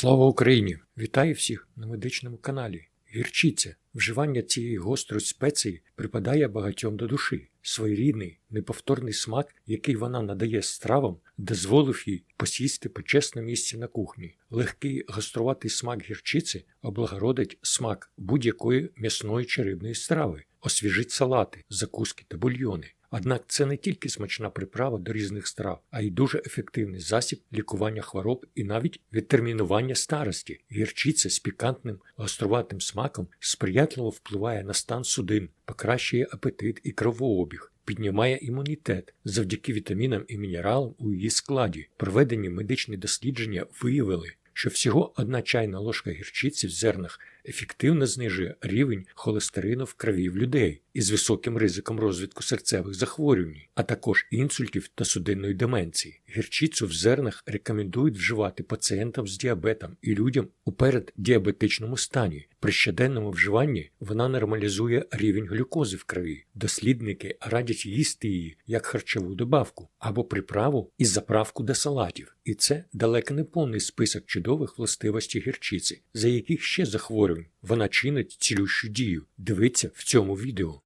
Слава Україні! Вітаю всіх на медичному каналі. Гірчиця. Вживання цієї гострої спеції припадає багатьом до душі. Своєрідний, неповторний смак, який вона надає стравам, дозволив їй посісти почесне місце на кухні. Легкий гоструватий смак гірчиці облагородить смак будь-якої м'ясної чи рибної страви, освіжить салати, закуски та бульйони. Однак це не тільки смачна приправа до різних страв, а й дуже ефективний засіб лікування хвороб і навіть відтермінування старості. Гірчиця з пікантним гоструватим смаком сприятливо впливає на стан судин, покращує апетит і кровообіг. Піднімає імунітет завдяки вітамінам і мінералам у її складі. Проведені медичні дослідження виявили, що всього одна чайна ложка гірчиці в зернах ефективно знижує рівень холестерину в крові в людей із високим ризиком розвитку серцевих захворювань, а також інсультів та судинної деменції. Гірчицю в зернах рекомендують вживати пацієнтам з діабетом і людям у переддіабетичному стані. При щоденному вживанні вона нормалізує рівень глюкози в крові. Дослідники радять їсти її як харчову добавку або приправу із заправку до салатів. І це далеко не повний список чудових властивостей гірчиці, за яких ще захворювань вона чинить цілющу дію. Дивіться в цьому відео.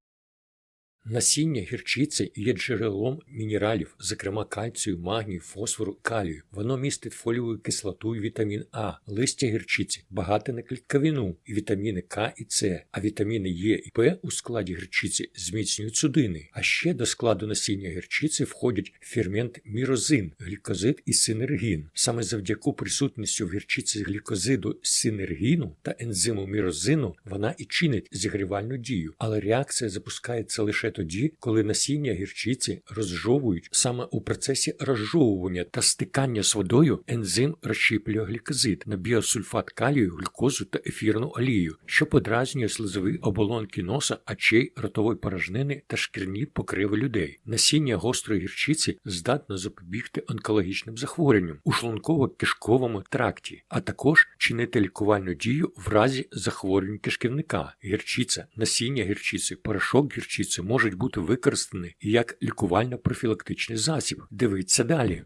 Насіння гірчиці є джерелом мінералів, зокрема кальцію, магнію, фосфору, калію. Воно містить фоліову кислоту і вітамін А. Листя гірчиці багате на клітковину і вітаміни К і С, а вітаміни Е і П у складі гірчиці зміцнюють судини. А ще до складу насіння гірчиці входять фермент мірозин, глікозид і синергін. Саме завдяки присутністю в гірчиці глікозиду синергіну та ензиму мірозину вона і чинить зігрівальну дію, але реакція запускається лише тоді, коли насіння гірчиці розжовують саме у процесі розжовування та стикання з водою ензим розщіплює глікозид на біосульфат калію, глюкозу та ефірну олію, що подразнює слизові оболонки носа, очей, ротової порожнини та шкірні покриви людей. Насіння гострої гірчиці здатно запобігти онкологічним захворюванням у шлунково-кишковому тракті, а також чинити лікувальну дію в разі захворювань кишківника. Гірчиця, насіння гірчиці, порошок гірчиці можуть бути використані як лікувально-профілактичний засіб. Дивіться далі.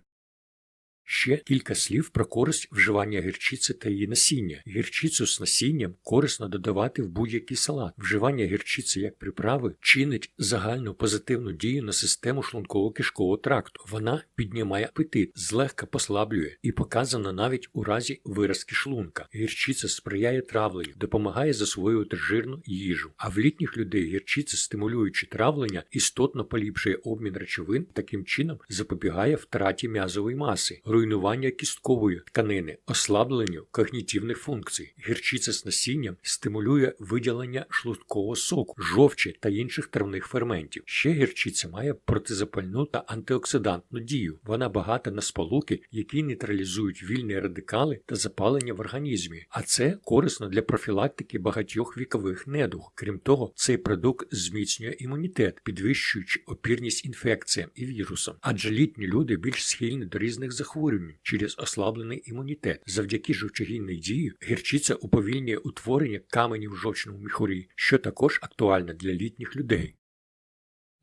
Ще кілька слів про користь вживання гірчиці та її насіння. Гірчицю з насінням корисно додавати в будь-який салат. Вживання гірчиці як приправи чинить загальну позитивну дію на систему шлунково-кишкового тракту. Вона піднімає апетит, злегка послаблює і показана навіть у разі виразки шлунка. Гірчиця сприяє травленню, допомагає засвоювати жирну їжу. А в літніх людей гірчиця, стимулюючи травлення, істотно поліпшує обмін речовин, таким чином запобігає втраті м'язової маси руйнування кісткової тканини, ослабленню когнітивних функцій. Гірчиця з насінням стимулює виділення шлункового соку, жовчі та інших травних ферментів. Ще гірчиця має протизапальну та антиоксидантну дію. Вона багата на сполуки, які нейтралізують вільні радикали та запалення в організмі. А це корисно для профілактики багатьох вікових недуг. Крім того, цей продукт зміцнює імунітет, підвищуючи опірність інфекціям і вірусам. Адже літні люди більш схильні до різних захворювань через ослаблений імунітет. Завдяки жовчогінній дії гірчиця уповільнює утворення каменів в жовчному міхурі, що також актуально для літніх людей.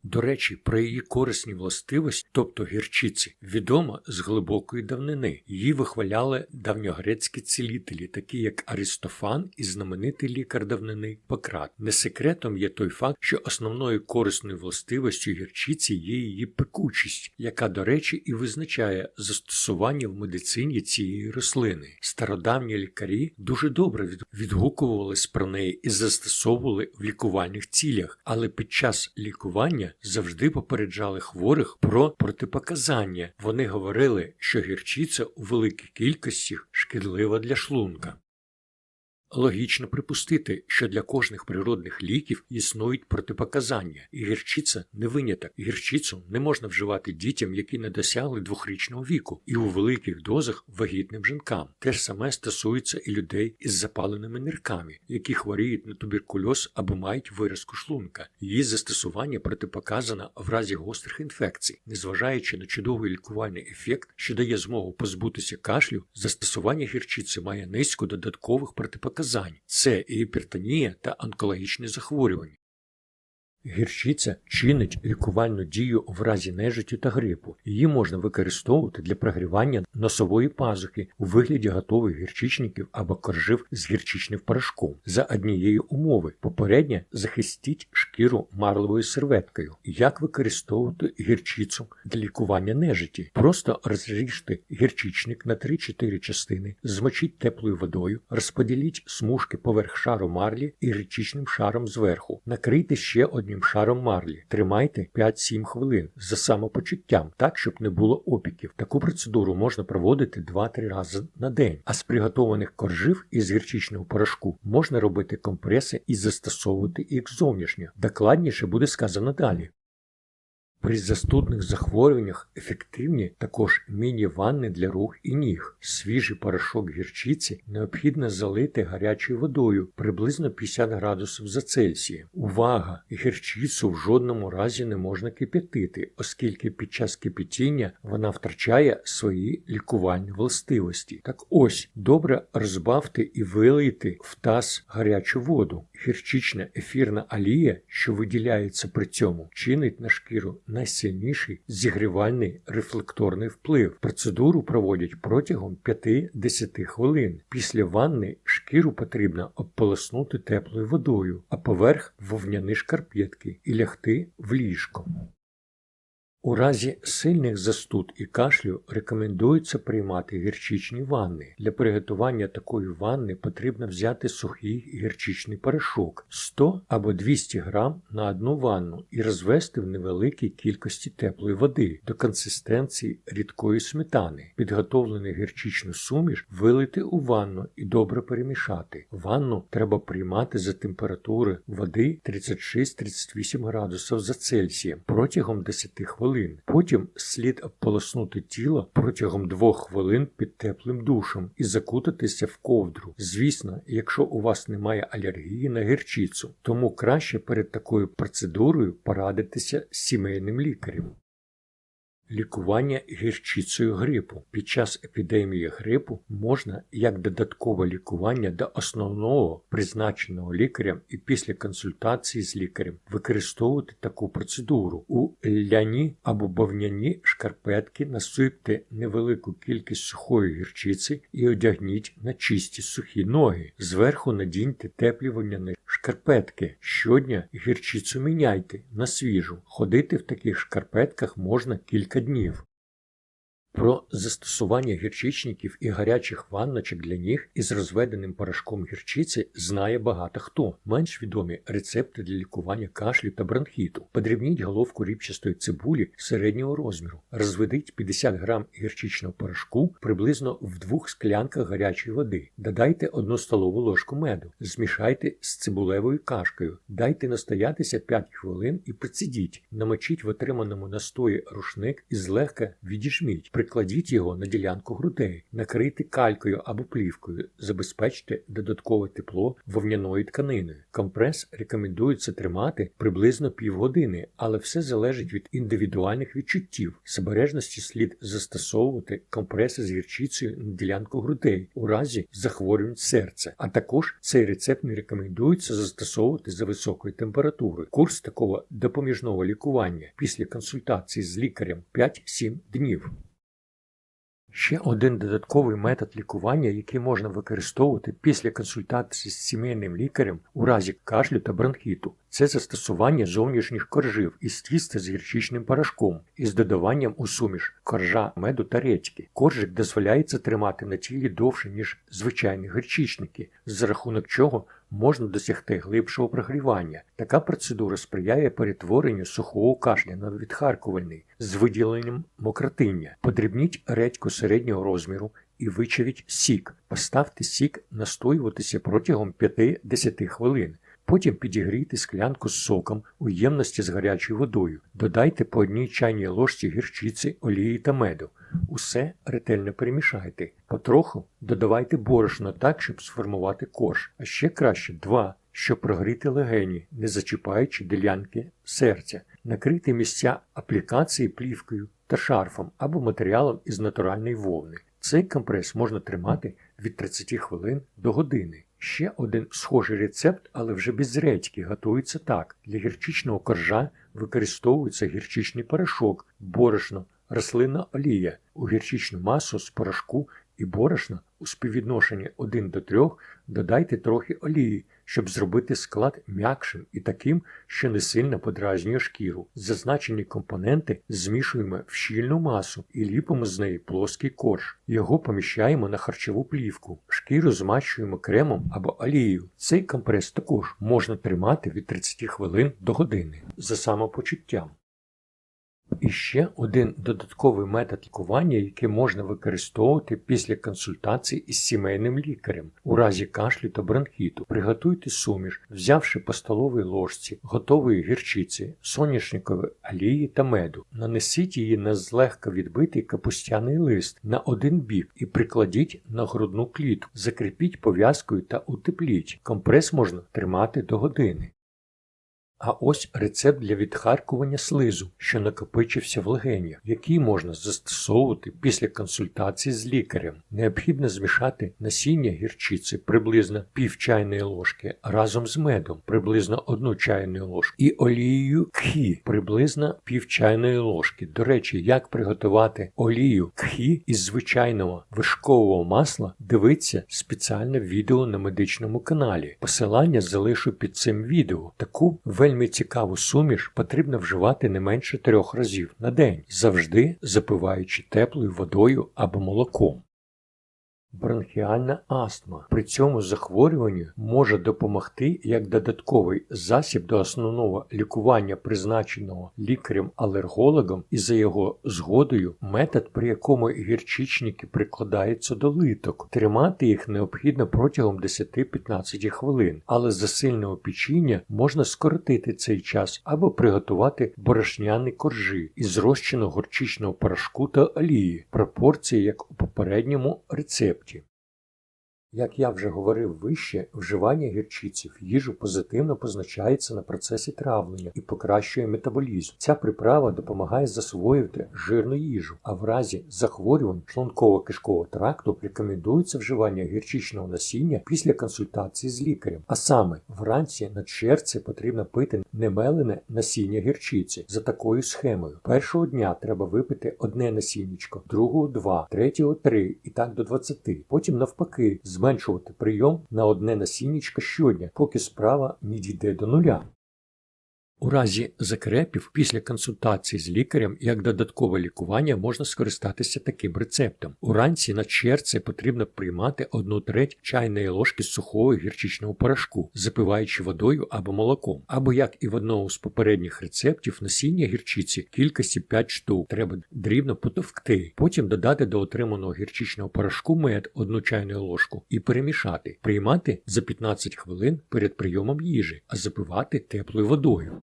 До речі, про її корисні властивості, тобто гірчиці, відомо з глибокої давнини. Її вихваляли давньогрецькі цілителі, такі як Аристофан і знаменитий лікар давнини Пократ. Не секретом є той факт, що основною корисною властивостю гірчиці є її пекучість, яка, до речі, і визначає застосування в медицині цієї рослини. Стародавні лікарі дуже добре відгукувались про неї і застосовували в лікувальних цілях, але під час лікування завжди попереджали хворих про протипоказання. Вони говорили, що гірчиця у великій кількості шкідлива для шлунка. Логічно припустити, що для кожних природних ліків існують протипоказання, і гірчиця не виняток. Гірчицю не можна вживати дітям, які не досягли двохрічного віку, і у великих дозах вагітним жінкам. Те ж саме стосується і людей із запаленими нирками, які хворіють на туберкульоз або мають виразку шлунка. Її застосування протипоказано в разі гострих інфекцій, незважаючи на чудовий лікувальний ефект, що дає змогу позбутися кашлю, застосування гірчиці має низку додаткових протипоказань. Це і гіпертонія та онкологічні захворювання. Гірчиця чинить лікувальну дію в разі нежиттю та грипу. Її можна використовувати для прогрівання носової пазухи у вигляді готових гірчичників або коржів з гірчичним порошком. За однієї умови попередньо захистіть шкіру марловою серветкою. Як використовувати гірчицю для лікування нежиті? Просто розріжте гірчичник на 3-4 частини, змочіть теплою водою, розподіліть смужки поверх шару марлі і гірчичним шаром зверху. Накрийте ще одним шаром марлі. Тримайте 5-7 хвилин за самопочуттям, так щоб не було опіків. Таку процедуру можна проводити 2-3 рази на день. А з приготованих коржів із гірчичного порошку можна робити компреси і застосовувати їх зовнішньо. Докладніше буде сказано далі. При застудних захворюваннях ефективні також міні-ванни для рук і ніг. Свіжий порошок гірчиці необхідно залити гарячою водою приблизно 50 градусів за Цельсієм. Увага! Гірчицю в жодному разі не можна кип'ятити, оскільки під час кипятіння вона втрачає свої лікувальні властивості. Так ось добре розбавте і вилийте в таз гарячу воду. Гірчична ефірна олія, що виділяється при цьому, чинить на шкіру найсильніший зігрівальний рефлекторний вплив. Процедуру проводять протягом 5-10 хвилин. Після ванни шкіру потрібно обполоснути теплою водою, а поверх вовняні шкарпетки і лягти в ліжко. У разі сильних застуд і кашлю рекомендується приймати гірчичні ванни. Для приготування такої ванни потрібно взяти сухий гірчичний порошок 100 або 200 грам на одну ванну і розвести в невеликій кількості теплої води до консистенції рідкої сметани. Підготовлений гірчичну суміш вилити у ванну і добре перемішати. Ванну треба приймати за температури води 36-38 градусів за Цельсієм протягом 10 хвилин хвилин. Потім слід полоснути тіло протягом двох хвилин під теплим душем і закутатися в ковдру. Звісно, якщо у вас немає алергії на гірчицю, тому краще перед такою процедурою порадитися з сімейним лікарем. Лікування гірчицею грипу під час епідемії грипу можна як додаткове лікування до основного призначеного лікарем і після консультації з лікарем використовувати таку процедуру. У ляні або бавняні шкарпетки насипте невелику кількість сухої гірчиці і одягніть на чисті сухі ноги. Зверху надіньте теплі вовняні шкарпетки. Щодня гірчицю міняйте на свіжу. Ходити в таких шкарпетках можна кілька днів. Про застосування гірчичників і гарячих ванночок для ніг із розведеним порошком гірчиці знає багато хто. Менш відомі рецепти для лікування кашлю та бронхіту. Подрібніть головку рібчастої цибулі середнього розміру, розведіть 50 грам гірчичного порошку приблизно в двох склянках гарячої води. Додайте одну столову ложку меду, змішайте з цибулевою кашкою, дайте настоятися 5 хвилин і процідіть, намочіть в отриманому настої рушник і злегка відіжміть. Прикладіть його на ділянку грудей, накрийте калькою або плівкою, забезпечте додаткове тепло вовняною тканиною. Компрес рекомендується тримати приблизно півгодини, але все залежить від індивідуальних відчуттів. З обережності слід застосовувати компреси з гірчицею на ділянку грудей у разі захворювань серця. А також цей рецепт не рекомендується застосовувати за високою температурою. Курс такого допоміжного лікування після консультації з лікарем 5-7 днів. Ще один додатковий метод лікування, який можна використовувати після консультації з сімейним лікарем у разі кашлю та бронхіту, це застосування зовнішніх коржів із тіста з гірчичним порошком із додаванням у суміш коржа, меду та редьки. Коржик дозволяється тримати на тілі довше, ніж звичайні гірчичники, за рахунок чого можна досягти глибшого прогрівання. Така процедура сприяє перетворенню сухого кашля на відхаркувальний з виділенням мокротиння. Подрібніть редьку середнього розміру і вичавіть сік. Поставте сік настоюватися протягом 5-10 хвилин. Потім підігрійте склянку з соком у ємності з гарячою водою. Додайте по одній чайній ложці гірчиці, олії та меду. Усе ретельно перемішайте. Потроху додавайте борошно так, щоб сформувати корж. А ще краще два, щоб прогріти легені, не зачіпаючи ділянки серця. Накрийте місця аплікації плівкою та шарфом або матеріалом із натуральної вовни. Цей компрес можна тримати від 30 хвилин до години. Ще один схожий рецепт, але вже без редьки, готується так. Для гірчичного коржа використовується гірчичний порошок, борошно, рослинна олія. У гірчичну масу з порошку і борошна у співвідношенні 1 до 3 додайте трохи олії, щоб зробити склад м'якшим і таким, що не сильно подразнює шкіру. Зазначені компоненти змішуємо в щільну масу і ліпимо з неї плоский корж. Його поміщаємо на харчову плівку. Шкіру змащуємо кремом або олією. Цей компрес також можна тримати від 30 хвилин до години за самопочуттям. І ще один додатковий метод лікування, який можна використовувати після консультації із сімейним лікарем у разі кашлю та бронхіту. Приготуйте суміш, взявши по столовій ложці готової гірчиці, соняшникової олії та меду. Нанесіть її на злегка відбитий капустяний лист на один бік і прикладіть на грудну клітку. Закріпіть пов'язкою та утепліть. Компрес можна тримати до години. А ось рецепт для відхаркування слизу, що накопичився в легенях, який можна застосовувати після консультації з лікарем. Необхідно змішати насіння гірчиці приблизно пів чайної ложки разом з медом, приблизно одну чайну ложку, і олією кхі приблизно пів чайної ложки. До речі, як приготувати олію кхі із звичайного вишкового масла, дивиться спеціальне відео на медичному каналі. Посилання залишу під цим відео. Таку вельми Вельми цікаву суміш потрібно вживати не менше трьох разів на день, завжди запиваючи теплою водою або молоком. Бронхіальна астма при цьому захворюванню може допомогти як додатковий засіб до основного лікування, призначеного лікарем-алергологом, і за його згодою метод, при якому гірчичники прикладаються до литок. Тримати їх необхідно протягом 10-15 хвилин, але за сильного печіння можна скоротити цей час або приготувати борошняні коржі із розчину горчичного порошку та олії, пропорції як у попередньому рецепті. you. Як я вже говорив вище, вживання гірчиці в їжу позитивно позначається на процесі травлення і покращує метаболізм. Ця приправа допомагає засвоювати жирну їжу, а в разі захворювань шлунково-кишкового тракту рекомендується вживання гірчичного насіння після консультації з лікарем. А саме вранці на черці потрібно пити немелене насіння гірчиці за такою схемою. Першого дня треба випити одне насіннячко, другого два, третього три і так до 20. Потім навпаки зменшувати прийом на одне насіннячко щодня, поки справа не дійде до нуля. У разі закрепів після консультації з лікарем як додаткове лікування можна скористатися таким рецептом. Уранці на черці потрібно приймати одну треть чайної ложки сухого гірчичного порошку, запиваючи водою або молоком. Або як і в одному з попередніх рецептів насіння гірчиці кількості 5 штук треба дрібно потовкти, потім додати до отриманого гірчичного порошку мед одну чайну ложку і перемішати, приймати за 15 хвилин перед прийомом їжі, а запивати теплою водою.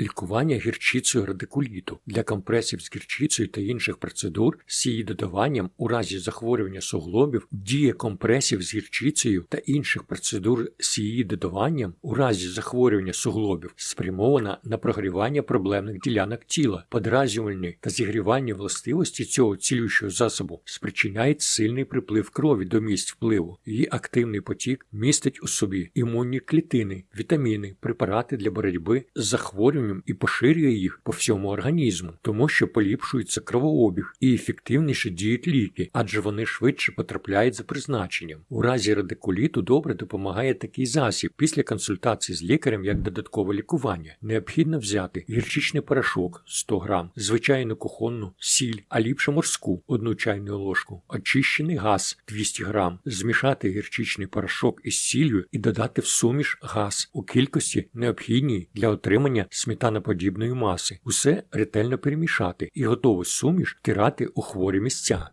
Лікування гірчицею радикуліту для компресів з гірчицею та інших процедур з її додаванням у разі захворювання суглобів, дія компресів з гірчицею та інших процедур з її додаванням у разі захворювання суглобів спрямована на прогрівання проблемних ділянок тіла, подразнювальні та зігрівальні властивості цього цілющого засобу спричиняють сильний приплив крові до місць впливу. Її активний потік містить у собі імунні клітини, вітаміни, препарати для боротьби з захворюванням і поширює їх по всьому організму, тому що поліпшується кровообіг і ефективніше діють ліки, адже вони швидше потрапляють за призначенням. У разі радикуліту добре допомагає такий засіб після консультації з лікарем як додаткове лікування. Необхідно взяти гірчичний порошок 100 грам, звичайну кухонну сіль, а ліпше морську одну чайну ложку, очищений газ 200 грам, змішати гірчичний порошок із сіллю і додати в суміш газ у кількості необхідній для отримання сметани сметаноподібної маси, усе ретельно перемішати і готову суміш втирати у хворі місця.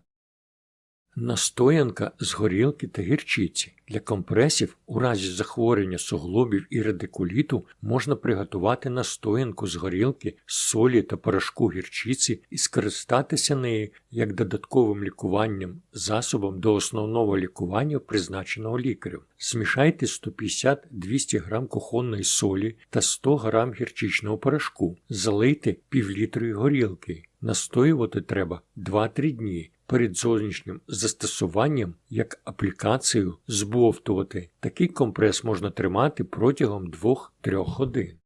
Настоянка з горілки та гірчиці. Для компресів у разі захворювання суглобів і радикуліту можна приготувати настоянку з горілки, солі та порошку гірчиці і скористатися нею як додатковим лікуванням засобом до основного лікування, призначеного лікарем. Змішайте 150-200 г кухонної солі та 100 г гірчичного порошку, залийте півлітрої горілки. Настоювати треба 2-3 дні перед зовнішнім застосуванням як аплікацію збовтувати. Такий компрес можна тримати протягом 2-3 годин.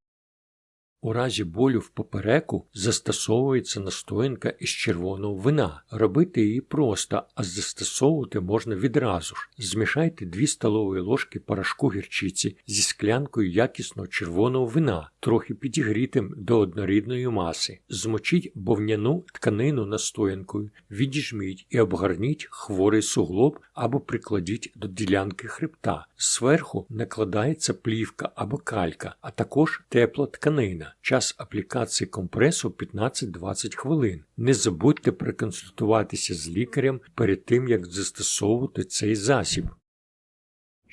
У разі болю в попереку застосовується настоянка із червоного вина. Робити її просто, а застосовувати можна відразу ж. Змішайте 2 столові ложки порошку гірчиці зі склянкою якісного червоного вина, трохи підігрітим до однорідної маси. Змочіть бовняну тканину настоянкою, відіжміть і обгарніть хворий суглоб або прикладіть до ділянки хребта. Зверху накладається плівка або калька, а також тепла тканина. Час аплікації компресу 15-20 хвилин. Не забудьте проконсультуватися з лікарем перед тим, як застосовувати цей засіб.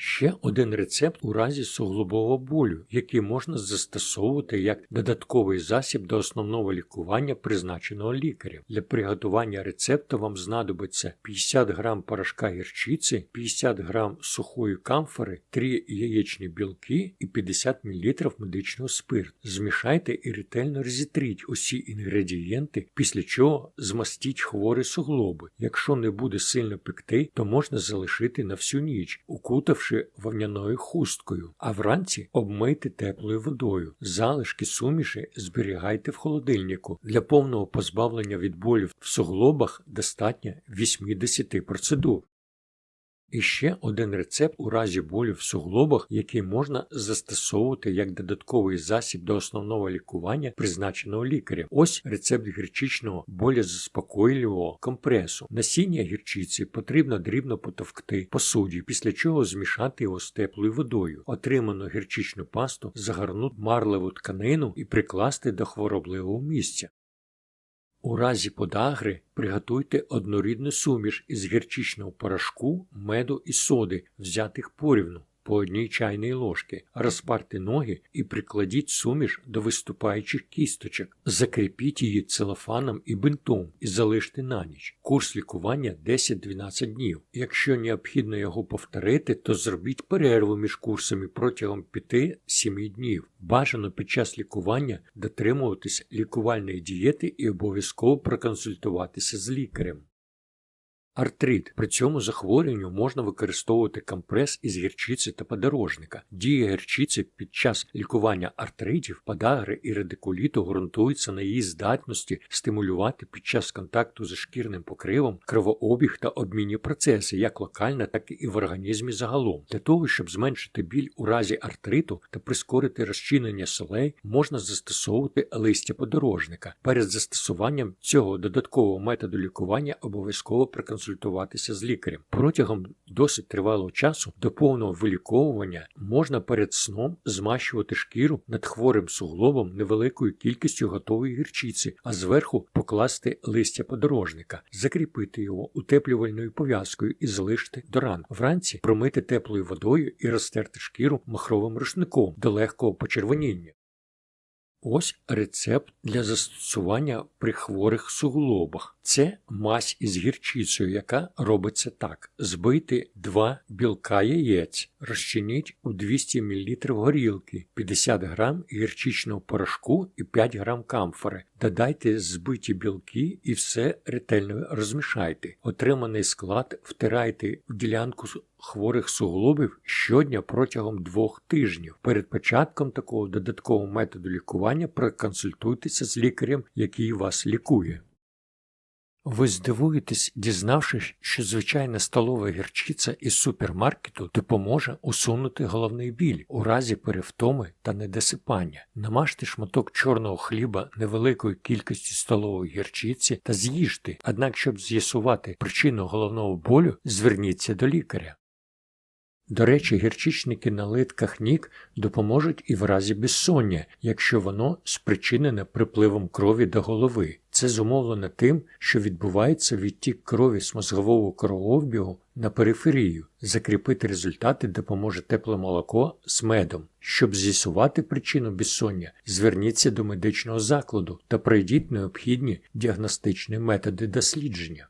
Ще один рецепт у разі суглобового болю, який можна застосовувати як додатковий засіб до основного лікування, призначеного лікарем. Для приготування рецепту вам знадобиться 50 г порошка гірчиці, 50 г сухої камфори, 3 яєчні білки і 50 мл медичного спирту. Змішайте і ретельно розітріть усі інгредієнти, після чого змастіть хворі суглоби. Якщо не буде сильно пекти, то можна залишити на всю ніч, укутавши обмивши вовняною хусткою, а вранці обмийте теплою водою. Залишки суміші зберігайте в холодильнику. Для повного позбавлення від болів в суглобах достатньо 80 процедур. І ще один рецепт у разі болю в суглобах, який можна застосовувати як додатковий засіб до основного лікування, призначеного лікарем. Ось рецепт гірчичного болязаспокойлювого компресу. Насіння гірчиці потрібно дрібно потовкти посуді, після чого змішати його з теплою водою. Отриману гірчичну пасту загорнути марливу тканину і прикласти до хворобливого місця. У разі подагри приготуйте однорідну суміш із гірчичного порошку, меду і соди, взятих порівну по одній чайній ложки, розпарте ноги і прикладіть суміш до виступаючих кісточок, закріпіть її целофаном і бинтом і залиште на ніч. Курс лікування 10-12 днів. Якщо необхідно його повторити, то зробіть перерву між курсами протягом 5-7 днів. Бажано під час лікування дотримуватись лікувальної дієти і обов'язково проконсультуватися з лікарем. Артрит. При цьому захворюванню можна використовувати компрес із гірчиці та подорожника. Дія гірчиці під час лікування артритів, подагри і радикуліту ґрунтується на її здатності стимулювати під час контакту зі шкірним покривом кровообіг та обмінні процеси, як локально, так і в організмі загалом. Для того, щоб зменшити біль у разі артриту та прискорити розчинення солей, можна застосовувати листя подорожника. Перед застосуванням цього додаткового методу лікування обов'язково проконсультувати консультуватися з лікарем. Протягом досить тривалого часу до повного виліковування можна перед сном змащувати шкіру над хворим суглобом невеликою кількістю готової гірчиці, а зверху покласти листя подорожника, закріпити його утеплювальною пов'язкою і залишити до ранку. Вранці промити теплою водою і розтерти шкіру махровим рушником до легкого почервоніння. Ось рецепт для застосування при хворих суглобах. Це мазь із гірчицею, яка робиться так: збити 2 білка яєць, розчиніть у 200 мл горілки, 50 г гірчичного порошку і 5 г камфори. Додайте збиті білки і все ретельно розмішайте. Отриманий склад втирайте в ділянку хворих суглобів щодня протягом двох тижнів. Перед початком такого додаткового методу лікування проконсультуйтеся з лікарем, який вас лікує. Ви здивуєтесь, дізнавшись, що звичайна столова гірчиця із супермаркету допоможе усунути головний біль у разі перевтоми та недосипання. Намажте шматок чорного хліба невеликою кількістю столової гірчиці та з'їжте, однак, щоб з'ясувати причину головного болю, зверніться до лікаря. До речі, гірчичники на литках нік допоможуть і в разі безсоння, якщо воно спричинене припливом крові до голови. Це зумовлено тим, що відбувається відтік крові з мозгового кровообігу на периферію. Закріпити результати допоможе тепле молоко з медом. Щоб з'ясувати причину безсоння, зверніться до медичного закладу та пройдіть необхідні діагностичні методи дослідження.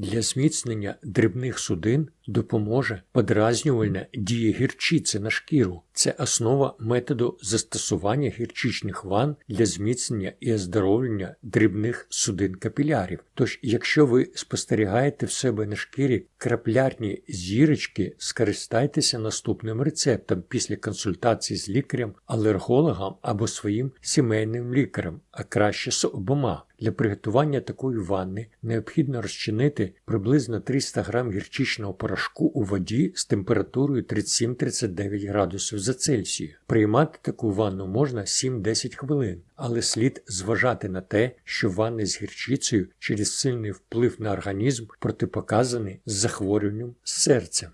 Для зміцнення дрібних судин допоможе подразнювальна дія гірчиці на шкіру. Це основа методу застосування гірчичних ванн для зміцнення і оздоровлення дрібних судин капілярів. Тож, якщо ви спостерігаєте в себе на шкірі краплярні зірочки, скористайтеся наступним рецептом після консультації з лікарем, алергологом або своїм сімейним лікарем, а краще з обома. Для приготування такої ванни необхідно розчинити приблизно 300 г гірчичного порошку у воді з температурою 37-39 градусів за Цельсію. Приймати таку ванну можна 7-10 хвилин, але слід зважати на те, що ванни з гірчицею через сильний вплив на організм протипоказані з захворюванням серця.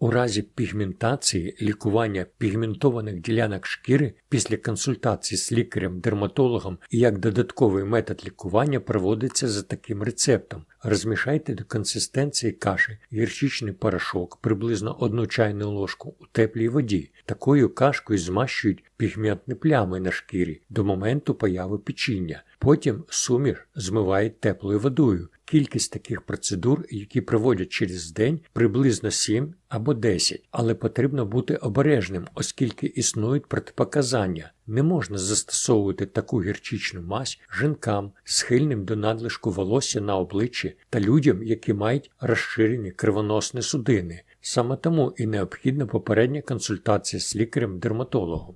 У разі пігментації лікування пігментованих ділянок шкіри після консультації з лікарем-дерматологом і як додатковий метод лікування проводиться за таким рецептом. Розмішайте до консистенції каші гірчичний порошок приблизно 1 чайну ложку у теплій воді. Такою кашкою змащують пігментні плями на шкірі до моменту появи печіння. Потім суміш змивають теплою водою. Кількість таких процедур, які проводять через день, приблизно 7 або 10, але потрібно бути обережним, оскільки існують протипоказання. Не можна застосовувати таку гірчичну мазь жінкам, схильним до надлишку волосся на обличчі та людям, які мають розширені кривоносні судини. Саме тому і необхідна попередня консультація з лікарем-дерматологом.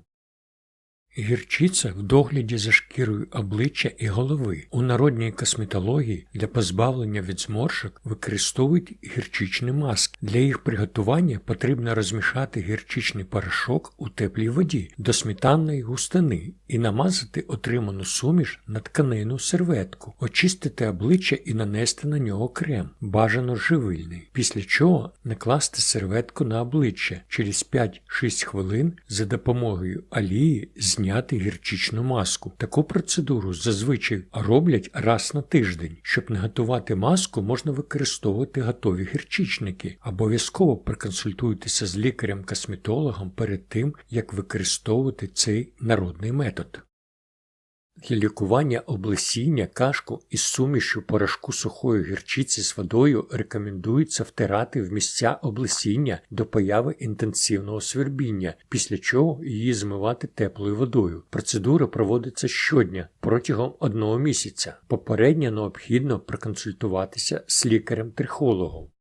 Гірчиця в догляді за шкірою обличчя і голови. У народній косметології для позбавлення від зморшок використовують гірчичні маски. Для їх приготування потрібно розмішати гірчичний порошок у теплій воді до сметанної густини і намазати отриману суміш на тканину серветку, очистити обличчя і нанести на нього крем, бажано живильний, після чого накласти серветку на обличчя через 5-6 хвилин за допомогою олії зняти гірчичну маску. Таку процедуру зазвичай роблять раз на тиждень. Щоб не готувати маску, можна використовувати готові гірчичники. Обов'язково проконсультуйтеся з лікарем-косметологом перед тим, як використовувати цей народний метод. Лікування облесіння кашку із сумішю порошку сухої гірчиці з водою рекомендується втирати в місця облесіння до появи інтенсивного свербіння, після чого її змивати теплою водою. Процедура проводиться щодня протягом одного місяця. Попередньо необхідно проконсультуватися з лікарем-трихологом.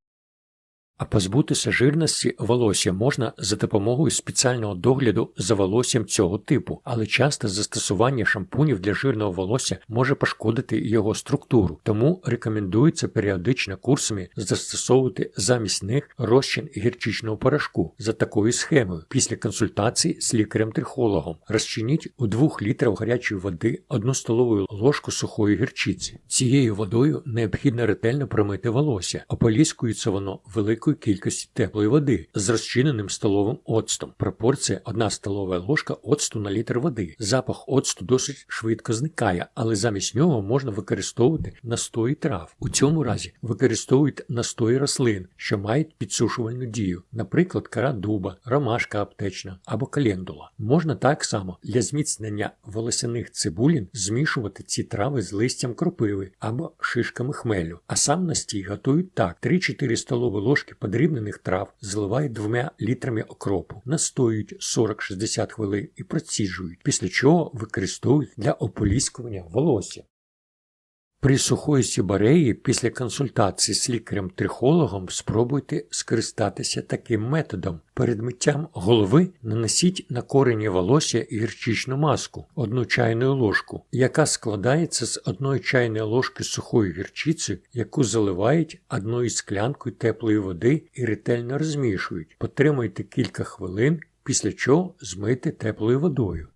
А позбутися жирності волосся можна за допомогою спеціального догляду за волоссям цього типу, але часто застосування шампунів для жирного волосся може пошкодити його структуру, тому рекомендується періодично курсами застосовувати замість них розчин гірчичного порошку за такою схемою після консультації з лікарем-трихологом. Розчиніть у 2 літрах гарячої води 1 столову ложку сухої гірчиці. Цією водою необхідно ретельно промити волосся, ополіскується воно великою кількості теплої води з розчиненим столовим оцтом. Пропорція 1 столова ложка оцту на літр води. Запах оцту досить швидко зникає, але замість нього можна використовувати настої трав. У цьому разі використовують настої рослин, що мають підсушувальну дію, наприклад, кара дуба, ромашка аптечна або календула. Можна так само для зміцнення волосяних цибулін змішувати ці трави з листям кропиви або шишками хмелю, а сам настій готують так: 3-4 столові ложки подрібнених трав зливають двома літрами окропу, настоюють 40-60 хвилин і проціжують, після чого використовують для ополіскування волосся. При сухої сібареї після консультації з лікарем-трихологом спробуйте скористатися таким методом. Перед миттям голови нанесіть на корені волосся гірчичну маску, одну чайну ложку, яка складається з одної чайної ложки сухої гірчиці, яку заливають одною склянкою теплої води і ретельно розмішують. Потримайте кілька хвилин, після чого змийте теплою водою.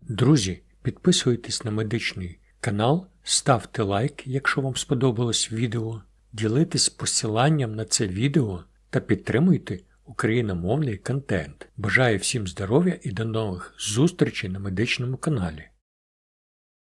Друзі, підписуйтесь на медичний канал. Ставте лайк, якщо вам сподобалось відео, ділитесь посиланням на це відео та підтримуйте україномовний контент. Бажаю всім здоров'я і до нових зустрічей на медичному каналі.